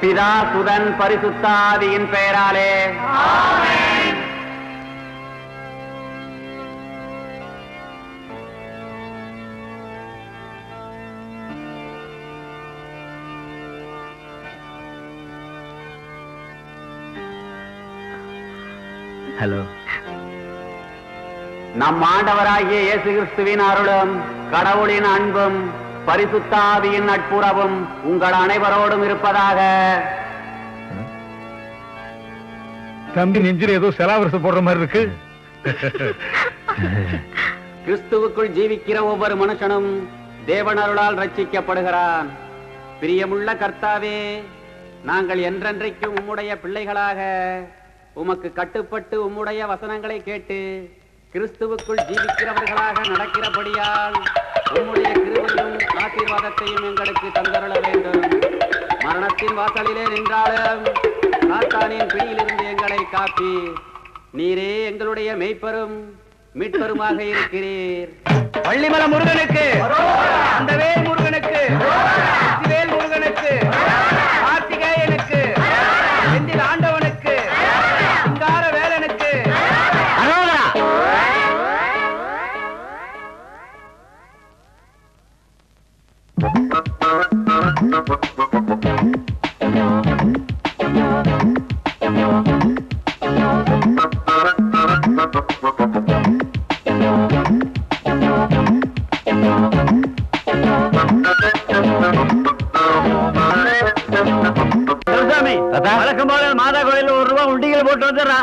பிதா சுதன் பரிசுத்தாவியின் பெயராலே. ஹலோ நம் ஆண்டவராகிய இயேசு கிறிஸ்துவின் அருளும். கடவுளின் அன்பும் பரிசுத்தாவியின் நட்புறவும் உங்கள் அனைவரோடும் இருப்பதாக. தம்பி நெஞ்சில ஏதோ செலாவரசு போடுற மாதிரி இருக்கு. கிறிஸ்துவுக்குள் ஜீவிக்கிற ஒவ்வொரு மனுஷனும் தேவனருளால் ரட்சிக்கப்படுகிறான். பிரியமுள்ள கர்த்தாவே நாங்கள் என்றென்றைக்கும் உம்முடைய பிள்ளைகளாக உமக்கு கட்டுப்பட்டு உம்முடைய வசனங்களை கேட்டு கிறிஸ்துவுக்குள் ஜீவிக்கிறவர்களாக நடக்கிறபடியால் ஆசீர்வாதத்தையும் எங்களுக்கு தந்தருள வேண்டும். மரணத்தின் வாசலிலே நின்றாலும் சாத்தானின் பிடியிலிருந்து எங்களை காப்பி. நீரே எங்களுடைய மெய்ப்பரும் மீட்பருமாக இருக்கிறீர். பள்ளிமல முருகனுக்கு அந்த வந்துடுறா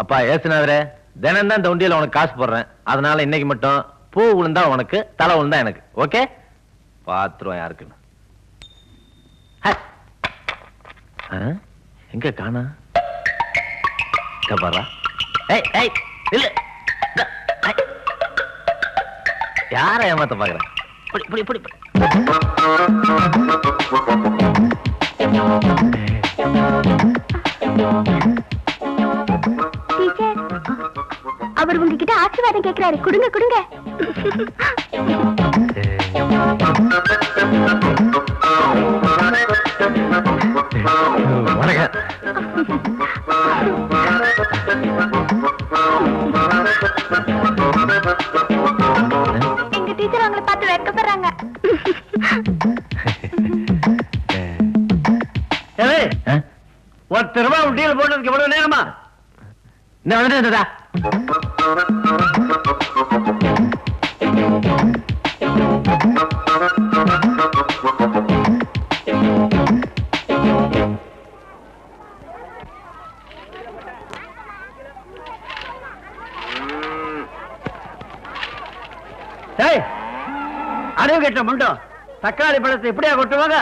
அப்பா ஏசுனாதரே தினம் தான் தொண்டியில் உனக்கு காசு போடுறேன். அதனால இன்னைக்கு மட்டும் பூ விழுந்தா உனக்கு தலை விழுந்தா எனக்கு. ஓகே? பாத்துருவோம் யாருக்குன்னு எங்க காணா? பாரா. ஏய் ஏய் இல்லை. யார ஏமாத்த பாக்குறேன் இப்படி இப்படி இப்படி அவர் உங்ககிட்ட ஆசீர்வாதம் கேக்குறாரு. கொடுங்க கொடுங்க. ஒருத்தர் ரூபாய் உண்டியல் போட்டதுக்கு எவ்வளவு நேரமா? இந்த வந்துட்டு தாத்தா டேய் அறிவு கெட்ட முண்டம் தக்காளி பழத்தை எப்படியா கொட்டுவாங்க?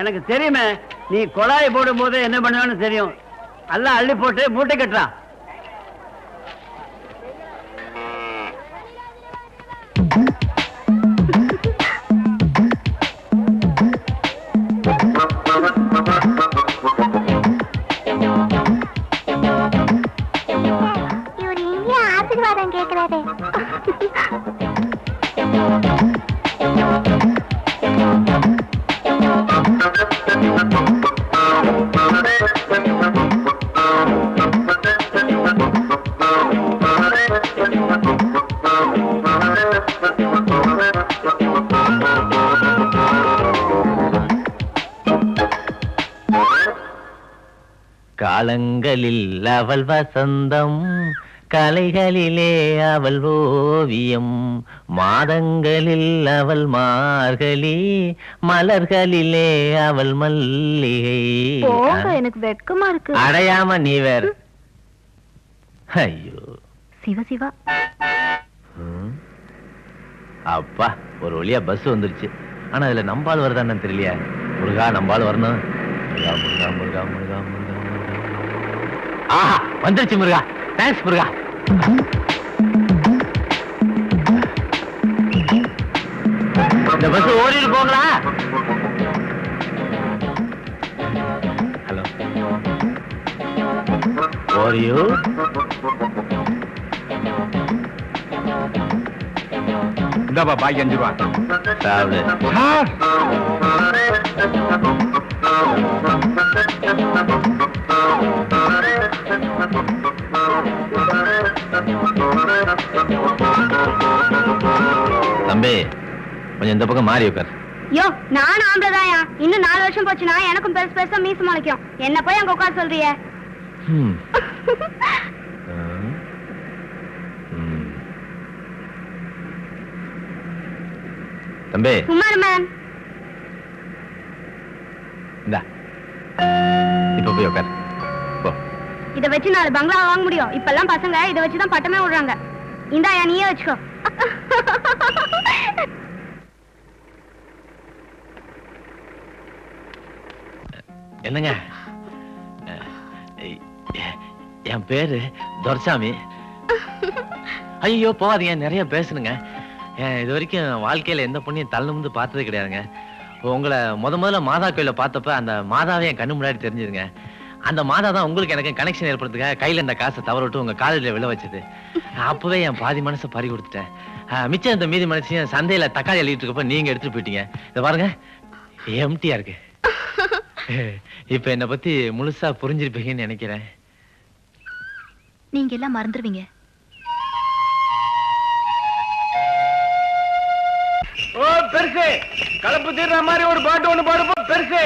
எனக்கு தெரியுமே நீ கொழாய் போடும் போது என்ன பண்ணுவேன்னு தெரியும். எல்லாம் அள்ளி போட்டு மூட்டை கட்டுறான் காலங்களில் அவள் வசந்தம் கலைகளிலே அவள் ஓவியம் மாதங்களில் அவள் மார்கழி மலர்களிலே அவள் மல்லிகை. எனக்கு வெட்கமா இருக்கு. அடையாம நீ வேற. ஐயோ. சிவ. அப்பா ஒரு வழியா பஸ் வந்துருச்சு. ஆனா அதுல நம்பால் வருதான்னு தெரியலையா. முருகா நம்பால் வரணும். முருகா முருகா முருகா முருகா முருகா. ஆஹா வந்துருச்சு முருகா. தேங்க்ஸ் முருகா. இந்த பஸ் ஓடிட்டு போங்களா? Hello For you. இந்தாப்பா பாக்கி அஞ்சு ரூபா. சாப்பிடு சார்! தம்பி கொஞ்சம் இந்த பக்கம் மாறி உட்கார். யோ நானும் ஆம்பளைதாயா? இன்னும் நாலு வருஷம் போச்சுன்னா எனக்கும் பெருசு பெருசா மீசு முளைக்கும். என்ன போய் அங்க உட்கார சொல்றியே. தம்பி. சும்மா மேம் இப்ப போய் உட்கார். இதை வச்சு நாலு பங்களா வாங்க முடியும். இப்பெல்லாம் பசங்க இதை வச்சு தான் பட்டமே விடுறாங்க. இந்தாயா நீயே வச்சுக்கோ. என்னங்க? என் பேரு துரசாமி. ஐயோ போகாதீங்க நிறைய பேசணுங்க. ஏன் இது வரைக்கும் வாழ்க்கையில எந்த பொண்ணையும் தள்ள வந்து பார்த்தது கிடையாதுங்க. உங்களை முத முதல்ல மாதா கோயில பார்த்தப்ப அந்த மாதாவே என் கண்ணு முன்னாடி தெரிஞ்சுதுங்க. அந்த மாதா தான் உங்களுக்கு எனக்கு கனெக்ஷன் ஏற்படுறதுக்காக கையில இந்த காசை தவற விட்டு உங்க காலேஜில் விழ வச்சது. அப்பவே என் பாதி மனசை பறி கொடுத்துட்டேன். மிச்சம் இந்த மீதி மனசையும் சந்தையில தக்காளி அள்ளிட்டு இருக்கப்ப நீங்க எடுத்துட்டு போயிட்டீங்க. இதை பாருங்க எம்டியா இருக்கு. இப்ப என்ன பத்தி முழுசா புரிஞ்சிருப்பீங்கன்னு நினைக்கிறேன். நீங்க எல்லாம் மறந்துடுவீங்க ஓ பெருசு! கலப்பு தீர்ற மாதிரி ஒரு பாட்டு ஒண்ணு பாடுப்போ பெருசு!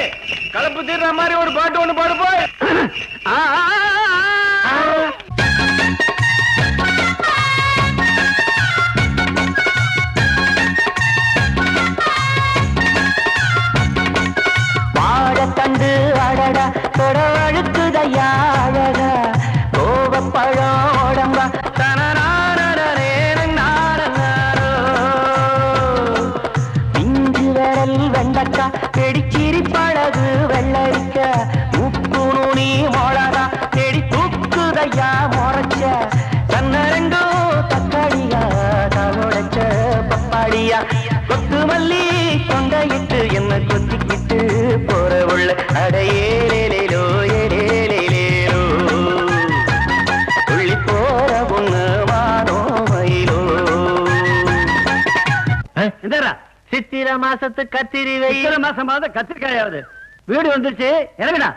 கலப்பு தீர்ற மாதிரி ஒரு பாட்டு ஒண்ணு பாடுப்போ தூக்குதையா முறைச்ச தன்னரங்கோ தக்காளியா தவளைச்ச பப்பாளியா. கொத்து மல்லி கொண்டையிட்டு என்ன கொத்திக்கிட்டு போற உள்ள அடையேலேலோ ஏலேலேலோ துள்ளி போற பொண்ணு வானோ மயிலோ. சித்திர மாசத்து கத்திரி இத்தனை மாசமாவது கத்திரிக்காயாவது. வீடு வந்துருச்சு இறங்குடா.